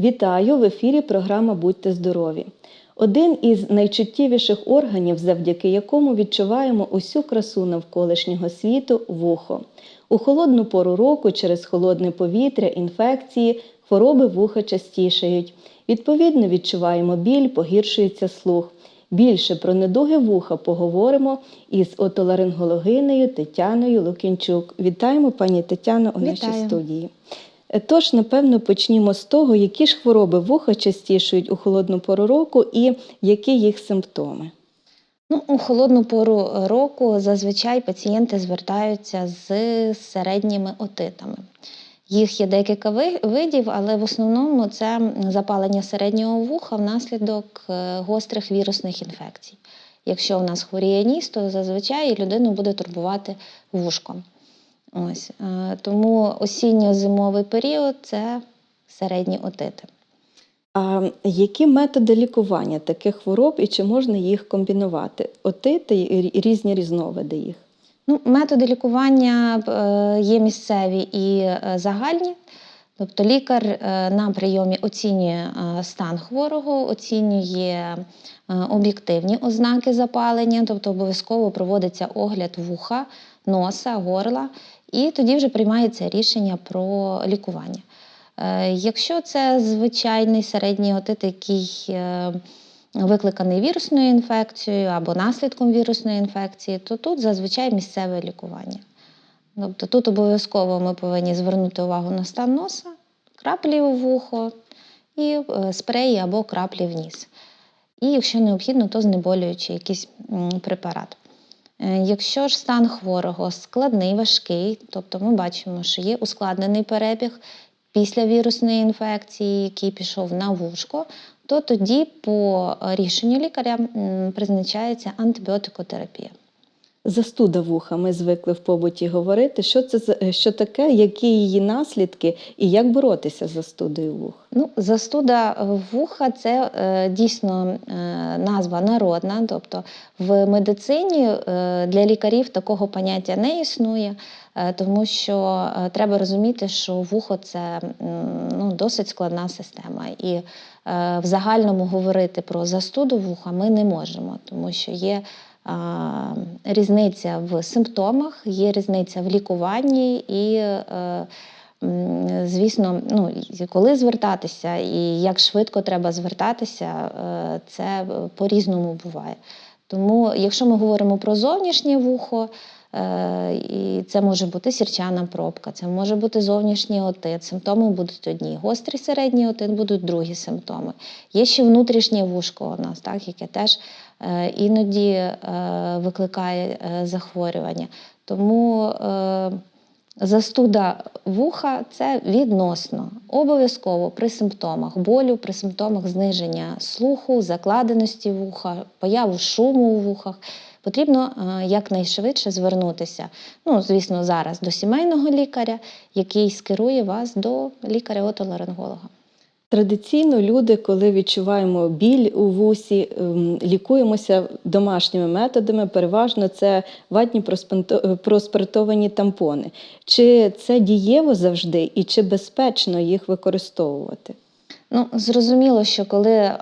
Вітаю в ефірі програма Будьте здорові. Один із найчуттєвіших органів, завдяки якому відчуваємо усю красу навколишнього світу вухо. У холодну пору року через холодне повітря, інфекції, хвороби вуха частішають. Відповідно, відчуваємо біль, погіршується слух. Більше про недуги вуха поговоримо із отоларингологинею Тетяною Лукінчук. Вітаємо, пані Тетяно, у нашій студії. Тож, напевно, почнімо з того, які ж хвороби вуха частішують у холодну пору року і які їх симптоми. Ну, у холодну пору року зазвичай пацієнти звертаються з середніми отитами. Їх є декілька видів, але в основному це запалення середнього вуха внаслідок е, гострих вірусних інфекцій. Якщо у нас хворіє ніс, то зазвичай людину буде турбувати вушко. Ось. е, Тому осінньо-зимовий період це середні отити. А які методи лікування таких хвороб і чи можна їх комбінувати? Отити і різні різновиди їх. Ну, методи лікування е, є місцеві і е, загальні. Тобто лікар на прийомі оцінює стан хворого, оцінює об'єктивні ознаки запалення, тобто обов'язково проводиться огляд вуха, носа, горла, і тоді вже приймається рішення про лікування. Е, Якщо це звичайний середній отит, який е, викликаний вірусною інфекцією або наслідком вірусної інфекції, то тут зазвичай місцеве лікування. Тобто тут обов'язково ми повинні звернути увагу на стан носа, краплі у вухо і е, спреї або краплі в ніс. І якщо необхідно, то знеболюючий якийсь препарат. Е, Якщо ж стан хворого складний, важкий, тобто ми бачимо, що є ускладнений перебіг після вірусної інфекції, який пішов на вушко, то тоді по рішенню лікаря призначається антибіотикотерапія. Застуда вуха, ми звикли в побуті говорити. Що це за- що таке, які її наслідки і як боротися з застудою вух? Ну, застуда вуха це е, дійсно е, назва народна. Тобто в медицині е, для лікарів такого поняття не існує, е, тому що е, треба розуміти, що вухо це м, ну, досить складна система. І е, в загальному говорити про застуду вуха ми не можемо, тому що є. Різниця в симптомах, є різниця в лікуванні і е, Звісно, ну, коли звертатися і як швидко треба звертатися, е, це по-різному буває. Тому, якщо ми говоримо про зовнішнє вухо, і це може бути сірчана пробка, це може бути зовнішній отит. Симптоми будуть одні. Гострий середній отит будуть другі симптоми. Є ще внутрішнє вушко у нас, так, яке теж е, іноді е, викликає е, захворювання. Тому е, Застуда вуха це відносно. Обов'язково при симптомах болю, при симптомах зниження слуху, закладеності вуха, появу шуму у вухах. Потрібно е, якнайшвидше звернутися. Ну, звісно, зараз до сімейного лікаря, який скерує вас до лікаря-отоларинголога. Традиційно люди, коли відчуваємо біль у вусі, ем, лікуємося домашніми методами. Переважно це ватні е, проспиртовані тампони. Чи це дієво завжди і чи безпечно їх використовувати? Ну, зрозуміло, що коли е,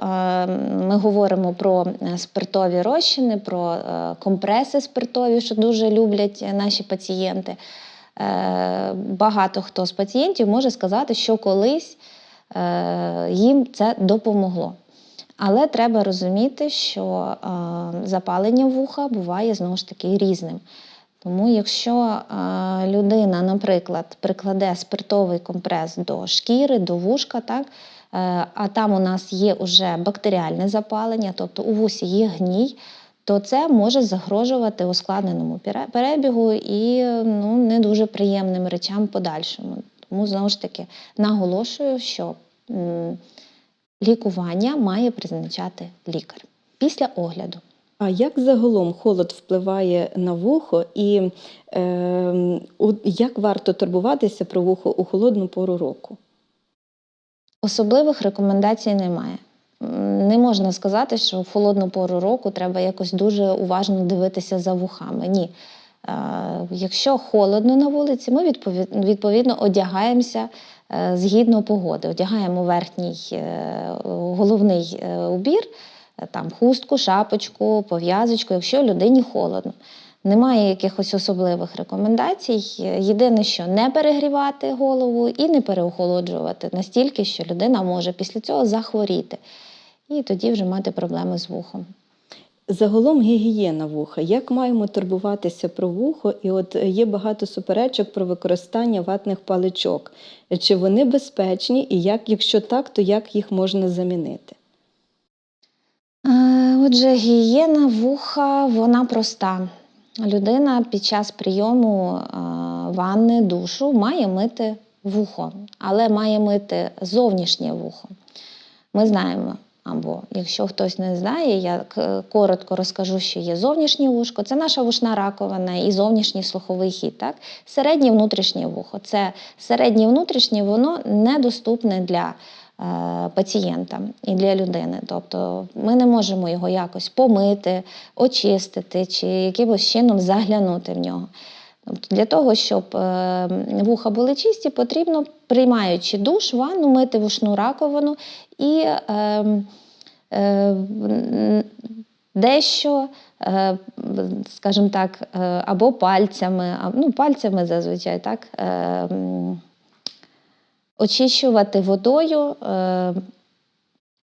ми говоримо про е, спиртові розчини, про е, компреси спиртові, що дуже люблять наші пацієнти, е, багато хто з пацієнтів може сказати, що колись е, їм це допомогло. Але треба розуміти, що е, запалення вуха буває знову ж таки різним. Тому, якщо е, людина, наприклад, прикладе спиртовий компрес до шкіри, до вушка, так, а там у нас є уже бактеріальне запалення, тобто у вусі є гній, то це може загрожувати ускладненому перебігу і ну, не дуже приємним речам подальшому. Тому знову ж таки наголошую, що лікування має призначати лікар після огляду. А як загалом холод впливає на вухо, і е, як варто турбуватися про вухо у холодну пору року? Особливих рекомендацій немає. Не можна сказати, що в холодну пору року треба якось дуже уважно дивитися за вухами. Ні. Е, Якщо холодно на вулиці, ми відповідно одягаємося е, згідно погоди. Одягаємо верхній е, головний убір, там хустку, шапочку, пов'язочку, якщо людині холодно. Немає якихось особливих рекомендацій. Єдине, що не перегрівати голову і не переохолоджувати настільки, що людина може після цього захворіти. І тоді вже мати проблеми з вухом. Загалом гігієна вуха. Як маємо турбуватися про вухо? І от є багато суперечок про використання ватних паличок. Чи вони безпечні, і як, якщо так, то як їх можна замінити? Е, Отже, гігієна вуха вона проста. Людина під час прийому е, ванни, душу має мити вухо, але має мити зовнішнє вухо. Ми знаємо, або якщо хтось не знає, я коротко розкажу, що є зовнішнє вушко, це наша вушна раковина і зовнішній слуховий хід. Так? Середнє внутрішнє вухо. Це середнє внутрішнє, воно недоступне для пацієнта і для людини. Тобто ми не можемо його якось помити, очистити чи якимось чином заглянути в нього. Тобто для того, щоб е, вуха були чисті, потрібно, приймаючи душ, ванну, мити вушну раковину і е, е, дещо, е, скажімо так, е, або пальцями, ну, пальцями зазвичай, так, е, очищувати водою е,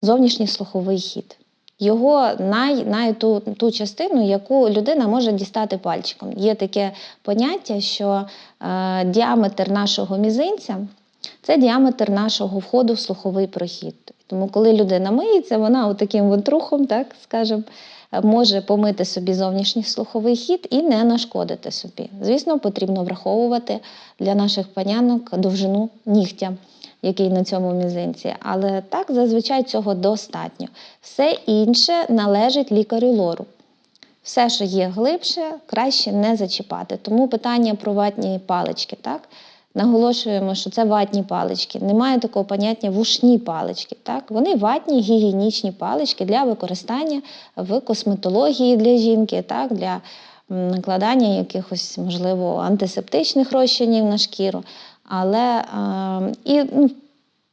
зовнішній слуховий хід. Його най, най ту, ту частину, яку людина може дістати пальчиком. Є таке поняття, що е, діаметр нашого мізинця це діаметр нашого входу в слуховий прохід. Тому, коли людина миється, вона отаким от рухом, так скажем, е, може помити собі зовнішній слуховий хід і не нашкодити собі. Звісно, потрібно враховувати для наших панянок довжину нігтя який на цьому мізинці. Але так зазвичай цього достатньо. Все інше належить лікарю лору. Все, що є глибше, краще не зачіпати. Тому питання про ватні палички. Так? Наголошуємо, що це ватні палички. Немає такого поняття вушні палички. Так? Вони ватні гігієнічні палички для використання в косметології для жінки, так? для накладання якихось, можливо, антисептичних розчинів на шкіру. Але е, і ну,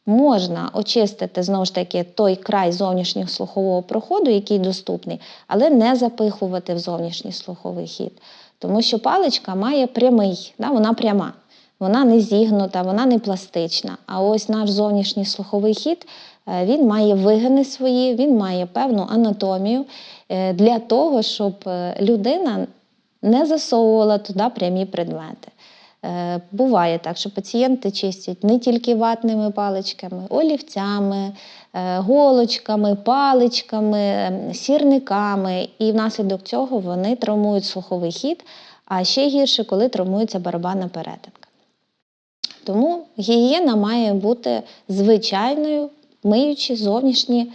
можна очистити знову ж таки той край зовнішнього слухового проходу, який доступний, але не запихувати в зовнішній слуховий хід. Тому що паличка має прямий, да, вона пряма, вона не зігнута, вона не пластична. А ось наш зовнішній слуховий хід е, він має вигини свої, він має певну анатомію е, для того, щоб е, людина не засовувала туди прямі предмети. Буває так, що пацієнти чистять не тільки ватними паличками, олівцями, голочками, паличками, сірниками, і внаслідок цього вони травмують слуховий хід, а ще гірше, коли травмується барабанна перетинка. Тому гігієна має бути звичайною, миючи зовнішні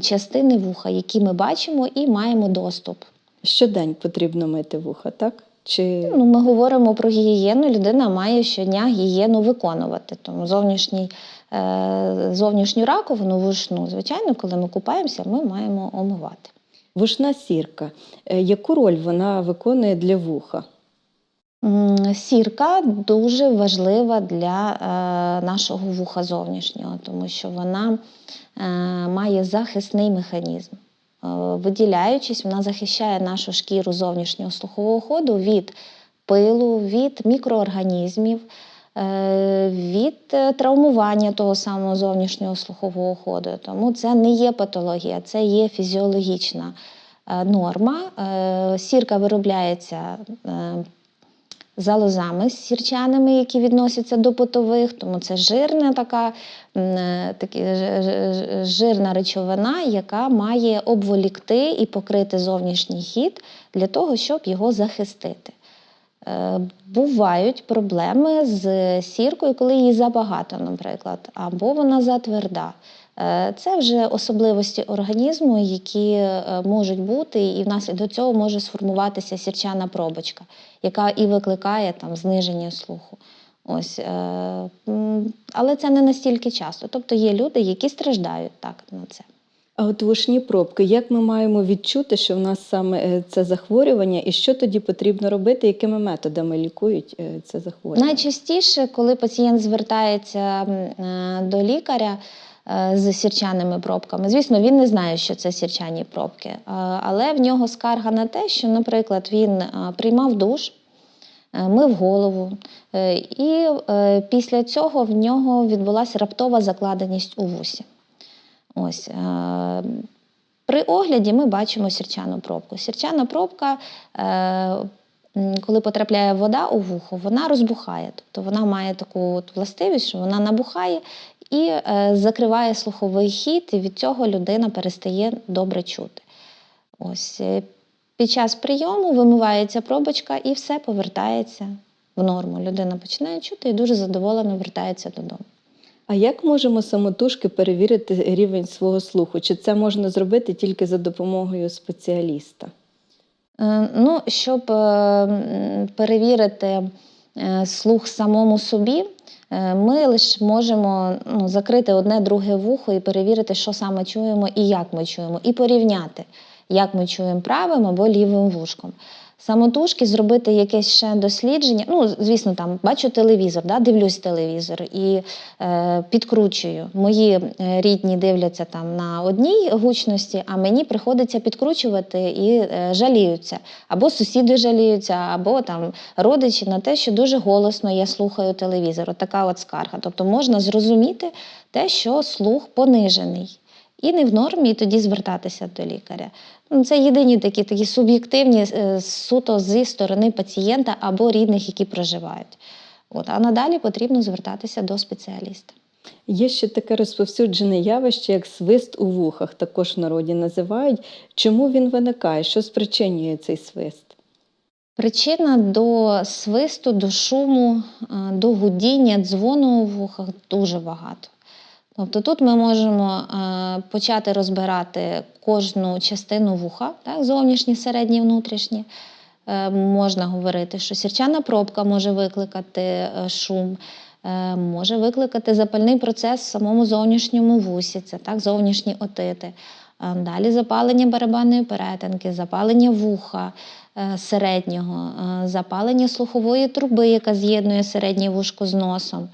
частини вуха, які ми бачимо і маємо доступ. Щодень потрібно мити вуха, так? Чи Ну, ми говоримо про гігієну, людина має щодня гігієну виконувати. Тому зовнішній, е, зовнішню раковину вушну, звичайно, коли ми купаємося, ми маємо омивати. вушна сірка? Е, Яку роль вона виконує для вуха? Сірка дуже важлива для е, нашого вуха зовнішнього, тому що вона е, має захисний механізм. Е, виділяючись, вона захищає нашу шкіру зовнішнього слухового ходу від пилу, від мікроорганізмів, від травмування того самого зовнішнього слухового ходу. Тому це не є патологія, це є фізіологічна норма. Сірка виробляється. Е, залозами сірчаними, які відносяться до потових, тому це жирна така, е, такі, жирна речовина, яка має обволікти і покрити зовнішній хід для того, щоб його захистити. Е, Бувають проблеми з сіркою, коли її забагато, наприклад, або вона затверда. Е, Це вже особливості організму, які е, можуть бути, і внаслідок цього може сформуватися сірчана пробочка, яка і викликає там зниження слуху. Ось, е, але це не настільки часто. Тобто є люди, які страждають так на це. А от вушні пробки, як ми маємо відчути, що в нас саме це захворювання, і що тоді потрібно робити, якими методами лікують це захворювання? Найчастіше, коли пацієнт звертається до лікаря з сірчаними пробками, звісно, він не знає, що це сірчані пробки, е, але в нього скарга на те, що, наприклад, він е, приймав душ, е, мив голову, е, і е, після цього в нього відбулася раптова закладеність у вусі. Ось. е, При огляді ми бачимо сірчану пробку. Сірчана пробка, е, коли потрапляє вода у вухо, вона розбухає. Тобто вона має таку властивість, що вона набухає і е, закриває слуховий хід, і від цього людина перестає добре чути. Ось. е, Під час прийому вимивається пробочка і все повертається в норму. Людина починає чути і дуже задоволено вертається додому. А як можемо самотужки перевірити рівень свого слуху? Чи це можна зробити тільки за допомогою спеціаліста? Е, Ну, щоб перевірити слух самому собі, е, ми лише можемо ну, закрити одне друге вухо і перевірити, що саме чуємо і як ми чуємо, і порівняти, як ми чуємо правим або лівим вушком. Самотужки зробити якесь ще дослідження. Ну, звісно, там бачу телевізор, да, дивлюсь телевізор і е, підкручую. Мої е, рідні дивляться там на одній гучності, а мені приходиться підкручувати і е, жаліються. Або сусіди жаліються, або там родичі на те, що дуже голосно я слухаю телевізор. От така от скарга. Тобто можна зрозуміти те, що слух понижений. І не в нормі, і тоді звертатися до лікаря. Ну, Це єдині такі, такі суб'єктивні е, суто зі сторони пацієнта або рідних, які проживають. От, а надалі потрібно звертатися до спеціаліста. Є ще таке розповсюджене явище, як свист у вухах, також в народі називають. Чому він виникає? Що спричинює цей свист? Причина до свисту, до шуму, е, до гудіння, дзвону у вухах дуже багато. Тобто тут ми можемо е, почати розбирати кожну частину вуха, так, зовнішні, середні, внутрішні. Е, Можна говорити, що сірчана пробка може викликати е, шум, може викликати запальний процес в самому зовнішньому вусі, це так, зовнішні отити. Далі запалення барабанної перетинки, запалення вуха середнього, запалення слухової труби, яка з'єднує середнє вушко з носом.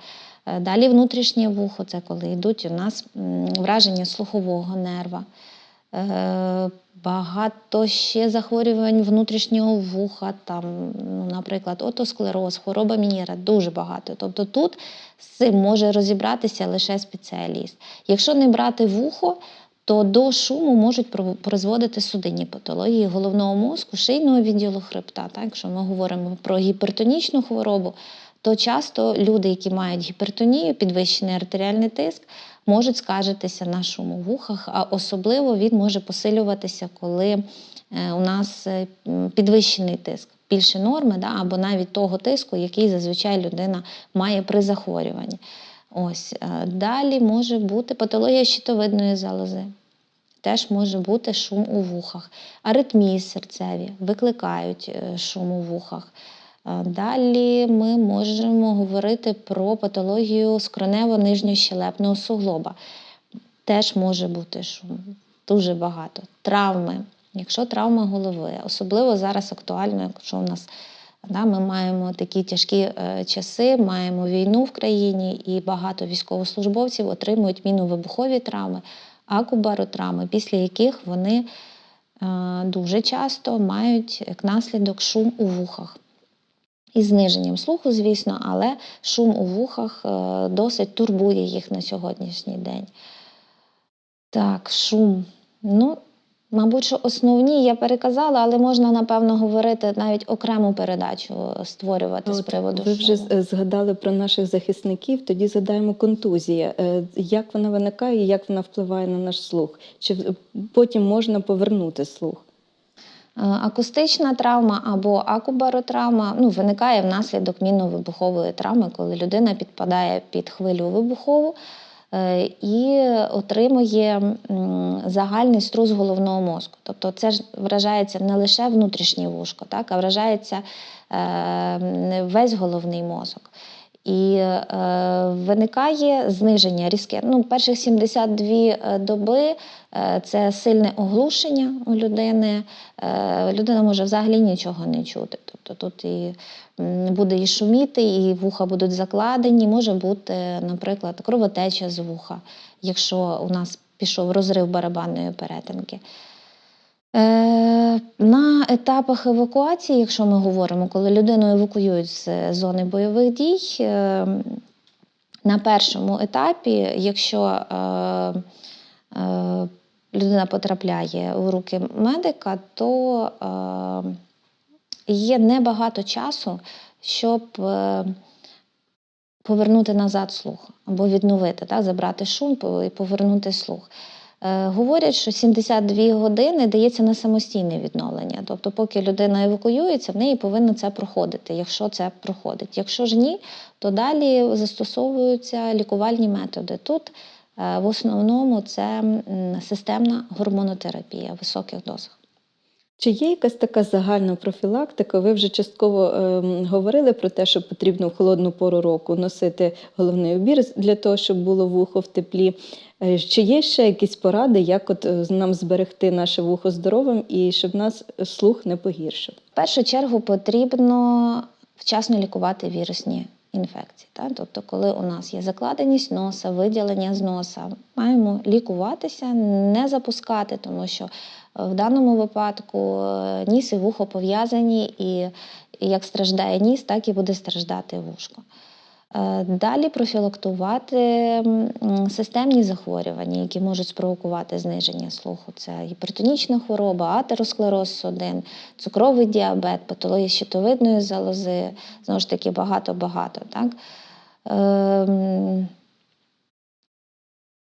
Е, Далі внутрішнє вухо, це коли йдуть у нас враження слухового нерва. Е, Багато ще захворювань внутрішнього вуха, там, ну, наприклад, отосклероз, хвороба Мінєра, дуже багато. Тобто тут з цим може розібратися лише спеціаліст. Якщо не брати вухо, то до шуму можуть призводити судинні патології головного мозку, шийного відділу хребта. Так? Якщо ми говоримо про гіпертонічну хворобу, то часто люди, які мають гіпертонію, підвищений артеріальний тиск, можуть скаржитися на шум вухах, а особливо він може посилюватися, коли е, у нас е, підвищений тиск, більше норми, да, або навіть того тиску, який зазвичай людина має при захворюванні. Ось е, далі може бути патологія щитовидної залози. Теж може бути шум у вухах. Аритмії серцеві викликають шум у вухах. Далі ми можемо говорити про патологію скронево-нижньощелепного суглоба. Теж може бути шум, дуже багато. Травми. Якщо травма голови, особливо зараз актуально, якщо у нас да, ми маємо такі тяжкі е, часи, маємо війну в країні, і багато військовослужбовців отримують міновибухові травми, акубаротравми, після яких вони е, дуже часто мають як наслідок шум у вухах. Із зниженням слуху, звісно, але шум у вухах е, досить турбує їх на сьогоднішній день. Так, шум. Ну, мабуть, що основні я переказала, але можна, напевно, говорити навіть окрему передачу створювати з От приводу ви вже шуму. з- згадали про наших захисників, тоді згадаємо контузія. Е, Як вона виникає і як вона впливає на наш слух? Чи потім можна повернути слух? Е, Акустична травма або акубаротравма ну, виникає внаслідок мінно-вибухової травми, коли людина підпадає під хвилю вибухову е, і отримує загальний струс головного мозку. Тобто це ж вражається не лише внутрішнє вушко, так, а вражається е, весь головний мозок. І е, виникає зниження різке. Ну, перших 72 доби е, це сильне оглушення у людини. Е, людина може взагалі нічого не чути. Тобто тут і буде і шуміти, і вуха будуть закладені. Може бути, наприклад, кровотеча з вуха, якщо у нас пішов розрив барабанної перетинки. Е, На етапах евакуації, якщо ми говоримо, коли людину евакуюють з зони бойових дій, е, на першому етапі, якщо е, е, людина потрапляє у руки медика, то е, є небагато часу, щоб е, повернути назад слух або відновити, так, забрати шум і повернути слух. Е, Говорять, що 72 години дається на самостійне відновлення. Тобто, поки людина евакуюється, в неї повинно це проходити, якщо це проходить. Якщо ж ні, то далі застосовуються лікувальні методи. Тут е, в основному це системна гормонотерапія в високих дозах. Чи є якась така загальна профілактика? Ви вже частково ем, говорили про те, що потрібно в холодну пору року носити головний убір для того, щоб було вухо в теплі. Е, Чи є ще якісь поради, як от е, нам зберегти наше вухо здоровим і щоб нас слух не погіршив? В першу чергу потрібно вчасно лікувати вірусні інфекції. Так? Тобто, коли у нас є закладеність носа, виділення з носа, маємо лікуватися, не запускати, тому що е, в даному випадку е, ніс і вухо пов'язані, і, і як страждає ніс, так і буде страждати вушко. Е, Далі профілактувати системні захворювання, які можуть спровокувати зниження слуху. Це гіпертонічна хвороба, атеросклероз 1, цукровий діабет, патологія щитовидної залози, знову ж таки, багато-багато. Так?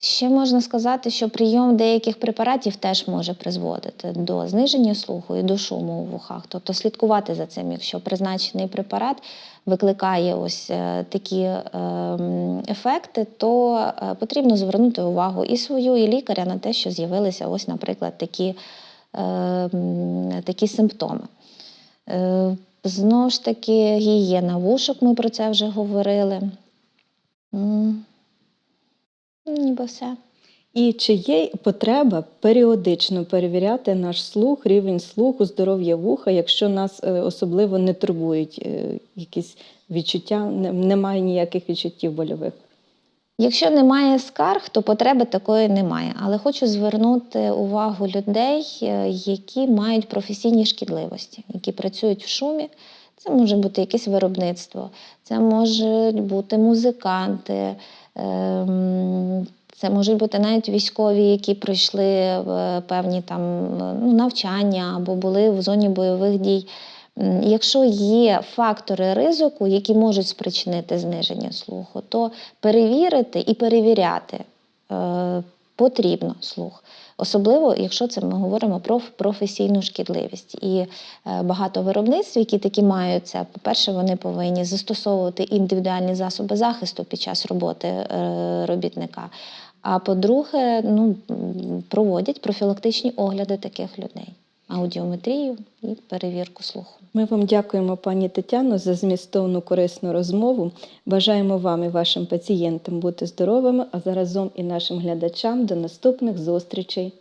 Ще можна сказати, що прийом деяких препаратів теж може призводити до зниження слуху і до шуму у вухах. Тобто слідкувати за цим, якщо призначений препарат викликає ось е, такі ем, ефекти, то е, потрібно звернути увагу і свою, і лікаря на те, що з'явилися ось, наприклад, такі, такі симптоми. Е, Знову ж таки, гігієна вушок, ми про це вже говорили. Ніби все. І чи є потреба періодично перевіряти наш слух, рівень слуху, здоров'я вуха, якщо нас е, особливо не турбують е, якісь відчуття, немає ніяких відчуттів больових? Якщо немає скарг, то потреби такої немає. Але хочу звернути увагу людей, е, які мають професійні шкідливості, які працюють в шумі. Це може бути якесь виробництво, це можуть бути музиканти, це можуть бути навіть військові, які пройшли е, певні там ну, навчання або були в зоні бойових дій. Якщо є фактори ризику, які можуть спричинити зниження слуху, то перевірити і перевіряти е, потрібно слух. Особливо, якщо це ми говоримо про професійну шкідливість. І е, багато виробництв, які такі мають це, по-перше, вони повинні застосовувати індивідуальні засоби захисту під час роботи е, робітника. А по-друге, ну, проводять профілактичні огляди таких людей, аудіометрію і перевірку слуху. Ми вам дякуємо, пані Тетяно, за змістовну корисну розмову. Бажаємо вам і вашим пацієнтам бути здоровими, а заразом і нашим глядачам до наступних зустрічей.